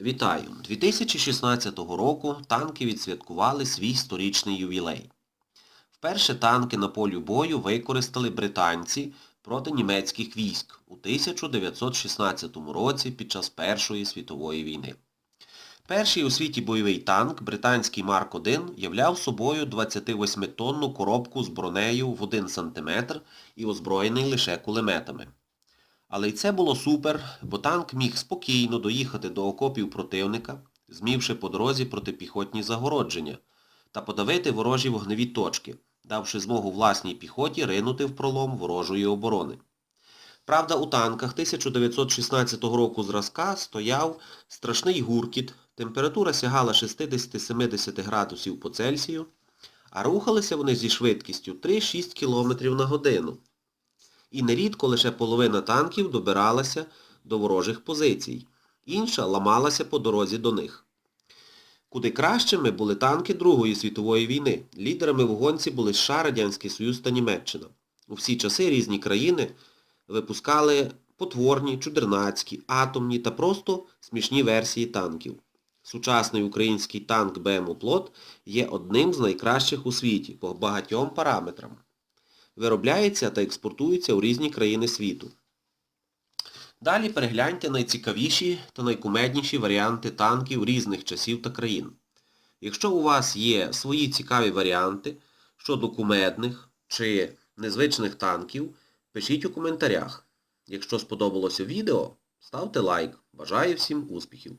Вітаю! 2016 року танки відсвяткували свій сторічний ювілей. Вперше танки на полі бою використали британці проти німецьких військ у 1916 році під час Першої світової війни. Перший у світі бойовий танк, британський Марк-1, являв собою 28-тонну коробку з бронею в 1 см і озброєний лише кулеметами. Але й це було супер, бо танк міг спокійно доїхати до окопів противника, змівши по дорозі протипіхотні загородження, та подавити ворожі вогневі точки, давши змогу власній піхоті ринути в пролом ворожої оборони. Правда, у танках 1916 року зразка стояв страшний гуркіт, температура сягала 60-70 градусів по Цельсію, а рухалися вони зі швидкістю 3-6 км на годину і нерідко лише половина танків добиралася до ворожих позицій, інша ламалася по дорозі до них. Куди кращими були танки Другої світової війни. Лідерами в гонці були США, Радянський Союз та Німеччина. У всі часи різні країни випускали потворні, чудернацькі, атомні та просто смішні версії танків. Сучасний український танк БМУ Плот є одним з найкращих у світі по багатьом параметрам виробляється та експортується у різні країни світу. Далі перегляньте найцікавіші та найкумедніші варіанти танків різних часів та країн. Якщо у вас є свої цікаві варіанти щодо кумедних чи незвичних танків, пишіть у коментарях. Якщо сподобалося відео, ставте лайк. Бажаю всім успіхів!